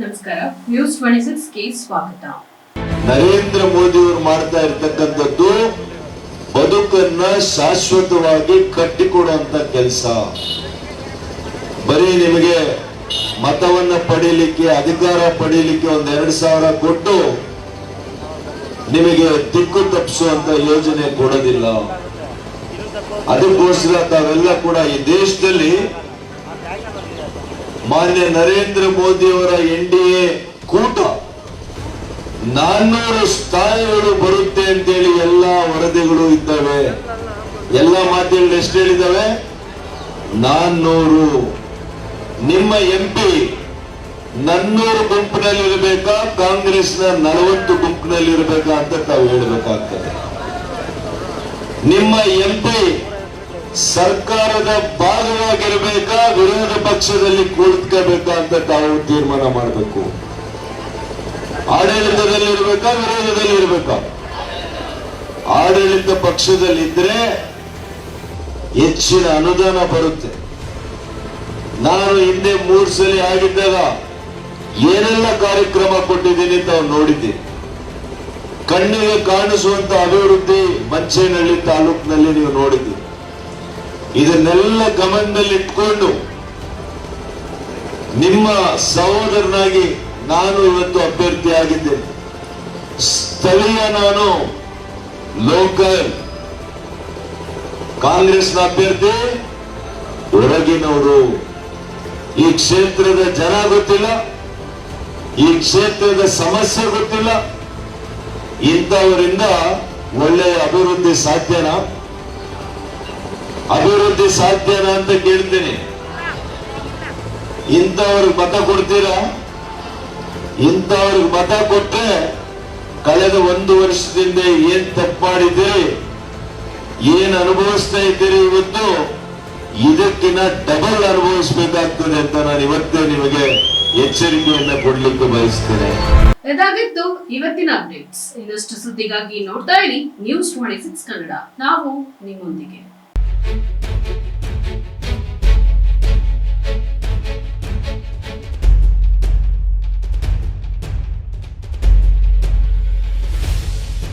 ನಮಸ್ಕಾರ. News twenty ಸ್ವಾಗತ. ನರೇಂದ್ರ ಮೋದಿ ಅವರು ಮಾಡ್ತಾ ಇರ್ತಕ್ಕಂಥದ್ದು ಬದುಕನ್ನ ಶಾಶ್ವತವಾಗಿ ಕಟ್ಟಿಕೊಡುವಂತ ಕೆಲಸ. ಬರೀ ನಿಮಗೆ ಮತವನ್ನ ಪಡೀಲಿಕ್ಕೆ, ಅಧಿಕಾರ ಪಡೀಲಿಕ್ಕೆ ಒಂದ್ ಎರಡ್ ಸಾವಿರ ಕೊಟ್ಟು ನಿಮಗೆ ದಿಕ್ಕು ತಪ್ಪಿಸುವಂತ ಯೋಜನೆ ಕೊಡೋದಿಲ್ಲ. ಅದಕ್ಕೋಸ್ಕರ ತಾವೆಲ್ಲ ಕೂಡ ಈ ದೇಶದಲ್ಲಿ ಮಾನ್ಯ ನರೇಂದ್ರ ಮೋದಿ ಅವರ ಎನ್ ಡಿ ಎ ಕೂಟ. ನಾನ್ನೂರು ಸ್ಥಾನಗಳು ಬರುತ್ತೆ ಅಂತೇಳಿ ಎಲ್ಲ ವರದಿಗಳು ಇದ್ದಾವೆ. ಎಲ್ಲ ಮಾಧ್ಯಮಗಳು ಎಷ್ಟು ಹೇಳಿದ್ದಾವೆ? ನಾನ್ನೂರು. ನಿಮ್ಮ ಎಂ ಪಿ ನನ್ನೂರು ಗುಂಪಿನಲ್ಲಿ ಇರಬೇಕಾ ಕಾಂಗ್ರೆಸ್ನ ನಲವತ್ತು ಗುಂಪಿನಲ್ಲಿ ಇರಬೇಕಾ ಅಂತ ತಾವು ಹೇಳಬೇಕಾಗ್ತದೆ. ನಿಮ್ಮ ಎಂ ಪಿ ಸರ್ಕಾರದ ಭಾಗವಾಗಿರಬೇಕಾ, ವಿರೋಧ ಪಕ್ಷದಲ್ಲಿ ಕುಳಿತ್ಕೋಬೇಕಾ ಅಂತ ತಾವು ತೀರ್ಮಾನ ಮಾಡಬೇಕು. ಆಡಳಿತದಲ್ಲಿ ಇರಬೇಕಾ, ವಿರೋಧದಲ್ಲಿ ಇರಬೇಕಾ? ಆಡಳಿತ ಪಕ್ಷದಲ್ಲಿದ್ರೆ ಹೆಚ್ಚಿನ ಅನುದಾನ ಬರುತ್ತೆ. ನಾನು ಹಿಂದೆ ಮೂರು ಸಲ ಆಗಿದ್ದಾಗ ಏನೆಲ್ಲ ಕಾರ್ಯಕ್ರಮ ಕೊಟ್ಟಿದ್ದೀನಿ ಅಂತ ನೋಡಿದ್ದೀನಿ ಕಣ್ಣಿಗೆ ಕಾಣಿಸುವಂತ ಅಭಿವೃದ್ಧಿ ಮಂಚೇನಹಳ್ಳಿ ತಾಲೂಕಿನಲ್ಲಿ ನೀವು ನೋಡಿದ್ದೀರಿ ಇದನ್ನೆಲ್ಲ ಗಮನದಲ್ಲಿಟ್ಕೊಂಡು ನಿಮ್ಮ ಸಹೋದರನಾಗಿ ನಾನು ಇವತ್ತು ಅಭ್ಯರ್ಥಿ ಆಗಿದ್ದೇನೆ. ಸ್ಥಳೀಯ ನಾನು ಲೋಕಲ್. ಕಾಂಗ್ರೆಸ್ನ ಅಭ್ಯರ್ಥಿ ಹೊರಗಿನವರು ಈ ಕ್ಷೇತ್ರದ ಜನ ಗೊತ್ತಿಲ್ಲ, ಈ ಕ್ಷೇತ್ರದ ಸಮಸ್ಯೆ ಗೊತ್ತಿಲ್ಲ. ಇಂಥವರಿಂದ ಒಳ್ಳೆಯ ಅಭಿವೃದ್ಧಿ ಸಾಧ್ಯನಾ? ಅಭಿವೃದ್ಧಿ ಸಾಧ್ಯನಾ ಅಂತ ಕೇಳ್ತೀನಿ. ಇಂಥವ್ರಿಗೆ ಮತ ಕೊಡ್ತೀರಾ? ಇಂಥವ್ರಿಗೆ ಮತ ಕೊಟ್ಟರೆ ಕಳೆದ ಒಂದು ವರ್ಷದಿಂದ ಏನ್ ತಪ್ಪು ಮಾಡಿದ್ದೀರಿ? ಏನ್ ಅನುಭವಿಸ್ತಾ ಇದ್ದೀರಿ ಇವತ್ತು? ಇದಕ್ಕಿಂತ ಡಬಲ್ ಅನುಭವಿಸಬೇಕಾಗ್ತದೆ ಅಂತ ನಾನು ಇವತ್ತೇ ನಿಮಗೆ ಎಚ್ಚರಿಕೆಯನ್ನ ಕೊಡ್ಲಿಕ್ಕೆ ಬಯಸ್ತೇನೆ. ಇದಾಗಿತ್ತು ಇವತ್ತಿನ ಅಪ್ಡೇಟ್ಸ್ ಇನ್ನಷ್ಟು ಸುದ್ದಿಗಾಗಿ ನೋಡ್ತಾ ಇರಿ ನ್ಯೂಸ್ ಟ್ವೆಂಟಿ ಸಿಕ್ಸ್ ಕನ್ನಡ. ನಾವು ನಿಮ್ಮೊಂದಿಗೆ. thank you